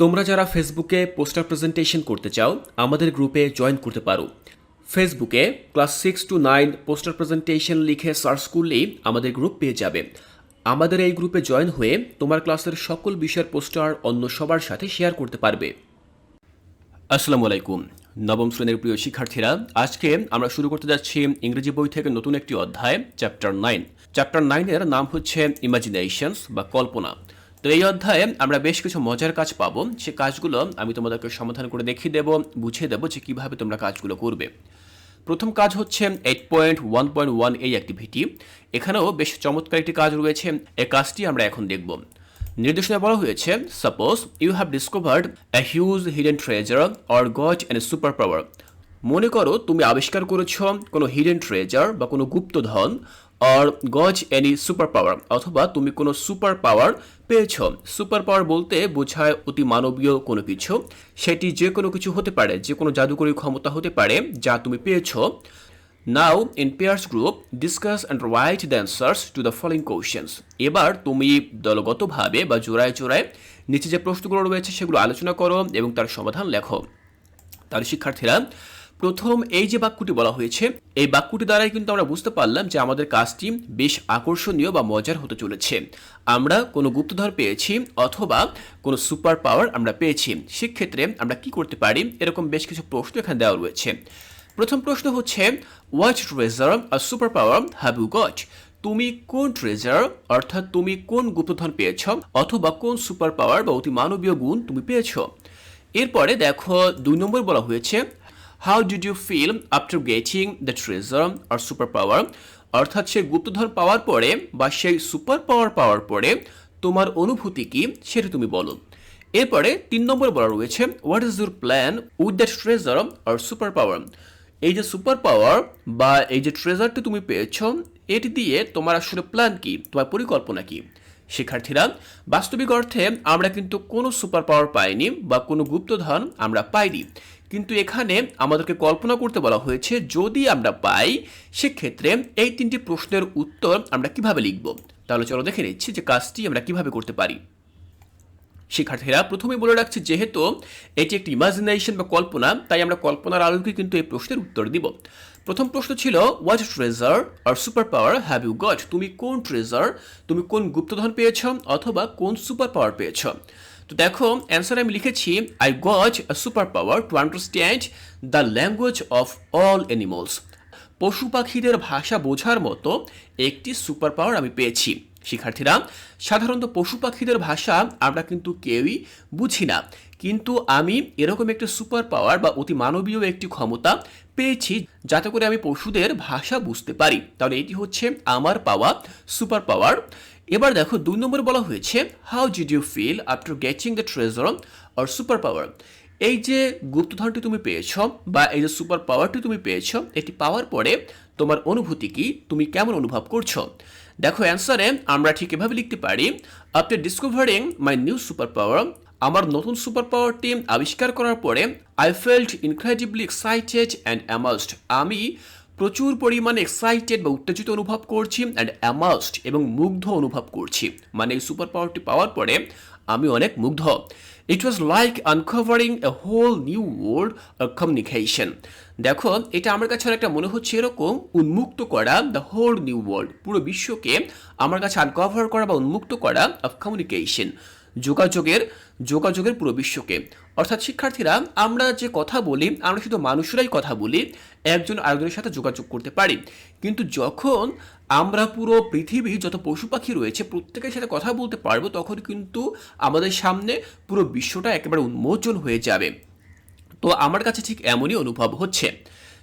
তোমরা যারা ফেসবুকে পোস্টার প্রেজেন্টেশন করতে চাও, আমাদের গ্রুপে জয়েন করতে পারো। ফেসবুকে class six to nine poster presentation লিখে সার্চ করলেই আমাদের গ্রুপ পেয়ে যাবে। আমাদের এই গ্রুপে জয়েন হয়ে তোমার ক্লাসের সকল বিষয়ের পোস্টার অন্য সবার সাথে শেয়ার করতে পারবে। আসসালামু আলাইকুম। নবম শ্রেণির প্রিয় শিক্ষার্থীরা, আজকে আমরা শুরু করতে যাচ্ছি ইংরেজি বই থেকে নতুন একটি অধ্যায় চ্যাপ্টার নাইন চ্যাপ্টার নাইনের নাম হচ্ছে ইমাজিনেশনস বা কল্পনা। তো এই অধ্যায়ে আমরা বেশ কিছু মজার কাজ পাবো। সে কাজগুলো আমি তোমাদেরকে সমাধান করে দেখিয়ে দেবো, বুঝিয়ে দেবো যে কীভাবে তোমরা কাজগুলো করবে। প্রথম কাজ হচ্ছে eight point one point one এই অ্যাক্টিভিটি এখানেও বেশ চমৎকার একটি কাজ রয়েছে। এই কাজটি আমরা এখন দেখব। নির্দেশনা বলা হয়েছে suppose you have discovered a huge hidden treasure or got and super power মনে করো তুমি আবিষ্কার করেছ কোনো হিডেন ট্রেজার বা কোনো গুপ্তধন অর গজ এনি সুপার পাওয়ার অথবা তুমি কোনো সুপার পাওয়ার পেয়েছ। সুপার পাওয়ার বলতে বোঝায় অতি মানবীয় কোনো কিছু। সেটি যে কোনো কিছু হতে পারে, যে কোনো জাদুকরী ক্ষমতা হতে পারে যা তুমি পেয়েছ। Now in pairs group discuss and write the answers to the following questions এবার তুমি দলগতভাবে বা জোড়ায় জোড়ায় নিচে যে প্রশ্নগুলো রয়েছে সেগুলো আলোচনা করো এবং তার সমাধান লেখো। তাহলে শিক্ষার্থীরা প্রথম এই যে বাক্যটি বলা হয়েছে, এই বাক্যটি দ্বারাই কিন্তু আমরা বুঝতে পারলাম যে আমাদের কাজটি বেশ আকর্ষণীয় বা মজার হতে চলেছে। আমরা কোনো গুপ্তধর পেয়েছি অথবা কোনো সুপার পাওয়ার আমরা পেয়েছি। সেক্ষেত্রে আমরা কি করতে পারি? এরকম বেশ কিছু প্রশ্ন এখানে দেওয়া রয়েছে। প্রথম প্রশ্ন হচ্ছে what treasure or super power have you got তুমি কোন ট্রেজার অর্থাৎ তুমি কোন গুপ্তধন পেয়েছ, অথবা কোন সুপার পাওয়ার বা অতি মানবীয় গুণ তুমি পেয়েছ? এরপরে দেখো, দুই নম্বর বলা হয়েছে how did you feel after getting the treasure or super power অর্থাৎ সেই গুপ্তধন পাওয়ার পরে বা সেই সুপার পাওয়ার পাওয়ার পরে তোমার অনুভূতি কি সেটা তুমি বলো। এরপরে তিন নম্বর বলা রয়েছে what is your plan with that treasure or super power এই যে সুপার পাওয়ার বা এই যে ট্রেজারটি তুমি পেয়েছ, এটি দিয়ে তোমার আসলে প্ল্যান কি, তোমার পরিকল্পনা কি? শিক্ষার্থীরা, বাস্তবিক অর্থে আমরা কিন্তু কোনো সুপার পাওয়ার পাইনি বা কোনো গুপ্তধন আমরা পাইনি। কিন্তু এখানে আমাদেরকে কল্পনা করতে বলা হয়েছে, যদি আমরা পাই, সেক্ষেত্রে এই তিনটি প্রশ্নের উত্তর আমরা কীভাবে লিখব? তাহলে চলো দেখে নিচ্ছি যে কাজটি আমরা কীভাবে করতে পারি। শিক্ষার্থীরা প্রথমে বলে রাখছি, যেহেতু এটি একটি ইমাজিনেশন বা কল্পনা, তাই আমরা কল্পনার আলোকে কিন্তু এই প্রশ্নের উত্তর দিব। প্রথম প্রশ্ন ছিল what treasure or super power have you got তুমি কোন ট্রেজার তুমি কোন গুপ্তধন পেয়েছ অথবা কোন সুপার পাওয়ার পেয়েছ? তো দেখো অ্যান্সার আমি লিখেছি I got super power to understand the language of all animals পশু পাখিদের ভাষা বোঝার মতো একটি সুপার পাওয়ার আমি পেয়েছি। শিক্ষার্থীরা, সাধারণত পশু পাখিদের ভাষা আমরা কিন্তু কেউই বুঝি না। কিন্তু আমি এরকম একটি সুপার পাওয়ার বা অতি মানবীয় একটি ক্ষমতা পেয়েছি যাতে করে আমি পশুদের ভাষা বুঝতে পারি। তাহলে এটি হচ্ছে আমার পাওয়া সুপার পাওয়ার এবার দেখো দুই নম্বর বলা হয়েছে how did you feel after getting the treasure or super power এই যে গুপ্তধনটি তুমি পেয়েছ বা এই যে সুপার পাওয়ারটি তুমি পেয়েছ, এটি পাওয়ার পরে তোমার অনুভূতি কি? তুমি কেমন অনুভব করছ? দেখো অ্যান্সারে আমরা ঠিক এভাবে লিখতে পারি after discovering my new super power আমার নতুন সুপার পাওয়ারটি আবিষ্কার করার পরে I felt incredibly excited and amused আমি প্রচুর পরিমাণে এক্সাইটেড বা উত্তেজিত অনুভব করছি অ্যান্ড অ্যামাউসড এবং মুগ্ধ অনুভব করছি। মানে এই সুপার পাওয়ারটি পাওয়ার পরে আমি অনেক মুগ্ধ। It was like uncovering a whole new world communication দেখো, এটা আমার কাছে অনেকটা মনে হচ্ছে এরকম উন্মুক্ত করা দ্য হোল নিউ ওয়ার্ল্ড পুরো বিশ্বকে আমার কাছে আনকভার করা বা উন্মুক্ত করা অফ কমিউনিকেশন যোগাযোগের যোগাযোগের পুরো বিশ্বকে। অর্থাৎ শিক্ষার্থীরা, আমরা যে কথা বলি, আমরা শুধু মানুষরাই কথা বলি, একজন আরেকজনের সাথে যোগাযোগ করতে পারি। কিন্তু যখন আমরা পুরো পৃথিবী, যত পশু পাখি রয়েছে, প্রত্যেকের সাথে কথা বলতে পারব, তখন কিন্তু আমাদের সামনে পুরো বিশ্বটা একেবারে উন্মোচন হয়ে যাবে। তো আমার কাছে ঠিক এমনই অনুভব হচ্ছে।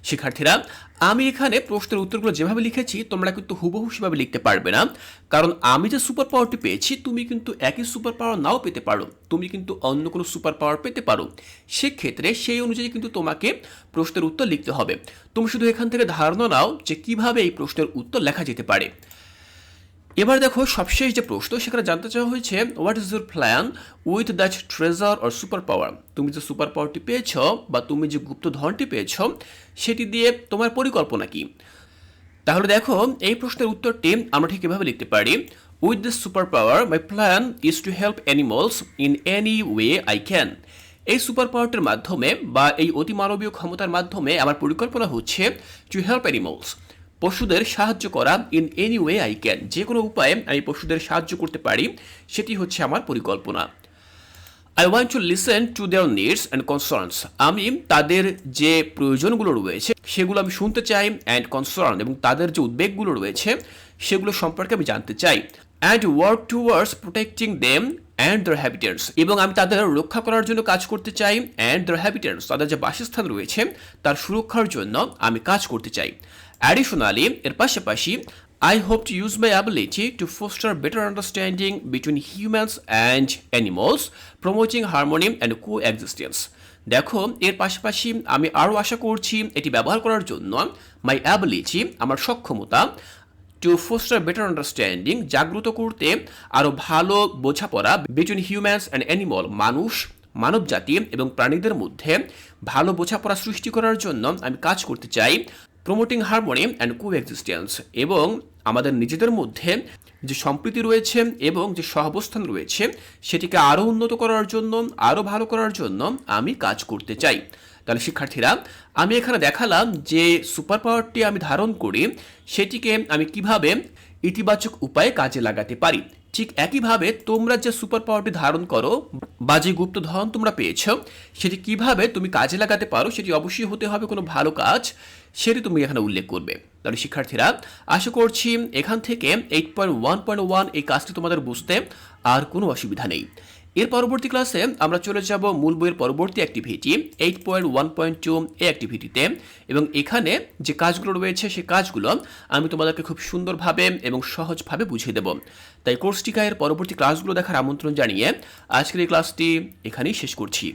শিক্ষার্থীরা, আমি এখানে প্রশ্নের উত্তরগুলো যেভাবে লিখেছি, তোমরা কিন্তু হুবহু সেভাবে লিখতে পারবে না। কারণ আমি যে সুপার পাওয়ারটি পেয়েছি, তুমি কিন্তু একই সুপার পাওয়ার নাও পেতে পারো। তুমি কিন্তু অন্য কোনো সুপার পাওয়ার পেতে পারো। সেক্ষেত্রে সেই অনুযায়ী কিন্তু তোমাকে প্রশ্নের উত্তর লিখতে হবে। তুমি শুধু এখান থেকে ধারণা নাও যে কীভাবে এই প্রশ্নের উত্তর লেখা যেতে পারে। এবার দেখো সবশেষ যে প্রশ্ন, সেখানে জানতে চাওয়া হয়েছে what is your plan with that treasure or super power তুমি যে সুপার পাওয়ারটি পেয়েছ বা তুমি যে গুপ্ত ধনটি পেয়েছ, সেটি দিয়ে তোমার পরিকল্পনা কি? তাহলে দেখো, এই প্রশ্নের উত্তরটি আমরা ঠিক এভাবে লিখতে পারি with this super power my plan is to help animals in any way I can এই সুপার পাওয়ারটির মাধ্যমে বা এই অতিমানবীয় ক্ষমতার মাধ্যমে আমার পরিকল্পনা হচ্ছে টু হেল্প অ্যানিমালস পশুদের সাহায্য করা in any way I can যে কোনো উপায়ে আমি পশুদের সাহায্য করতে পারি, সেটি হচ্ছে আমার পরিকল্পনা। I want to listen to their needs and concerns আমি তাদের যে প্রয়োজনগুলো রয়েছে, সেগুলো আমি শুনতে চাই অ্যান্ড কনসার্ন এবং তাদের যে উদ্বেগগুলো রয়েছে, সেগুলো সম্পর্কে আমি জানতে চাই। And work towards protecting them and the habitants এবং আমি তাদের রক্ষা করার জন্য কাজ করতে চাই অ্যান্ড দ্য হ্যাবিটেন্টস তাদের যে বাসস্থান রয়েছে, তার সুরক্ষার জন্য আমি কাজ করতে চাই। অ্যাডিশনালি এর পাশাপাশি I hope to use my ability to foster better understanding between humans and animals, promoting harmony and coexistence. দেখো এর পাশাপাশি আমি আরও আশা করছি এটি ব্যবহার করার জন্য মাই অ্যাবিলিটি আমার সক্ষমতা টু ফোস্টার বেটার আন্ডারস্ট্যান্ডিং জাগ্রত করতে আরও ভালো বোঝাপড়া বিটুইন হিউম্যানস অ্যান্ড অ্যানিমল মানুষ মানবজাতি এবং প্রাণীদের মধ্যে ভালো বোঝাপড়া সৃষ্টি করার জন্য আমি কাজ করতে চাই promoting harmony and coexistence এবং আমাদের নিজেদের মধ্যে যে সম্প্রীতি রয়েছে এবং যে সহাবস্থান রয়েছে, সেটিকে আরও উন্নত করার জন্য আরও ভালো করার জন্য আমি কাজ করতে চাই। তাহলে শিক্ষার্থীরা, আমি এখানে দেখালাম যে সুপার পাওয়ারটি আমি ধারণ করি, সেটিকে আমি কীভাবে ইতিবাচক উপায়ে কাজে লাগাতে পারি। ঠিক একইভাবে তোমরা যে সুপার পাওয়ারটি ধারণ করো বা যে গুপ্তধন তোমরা পেয়েছ, সেটি কীভাবে তুমি কাজে লাগাতে পারো সেটি অবশ্যই হতে হবে কোনো ভালো কাজ, সেটি তুমি এখানে উল্লেখ করবে। তাহলে শিক্ষার্থীরা, আশা করছি এখান থেকে eight point one point one এই কাজটি তোমাদের বুঝতে আর কোনো অসুবিধা নেই। এর পরবর্তী ক্লাসে আমরা চলে যাব মূল বইয়ের পরবর্তী activity eight point one point two এ অ্যাক্টিভিটিতে এবং এখানে যে কাজগুলো রয়েছে, সে কাজগুলো আমি তোমাদেরকে খুব সুন্দরভাবে এবং সহজভাবে বুঝিয়ে দেব। তাই কোর্সটিকা এর পরবর্তী ক্লাসগুলো দেখার আমন্ত্রণ জানিয়ে আজকের এই ক্লাসটি এখানেই শেষ করছি।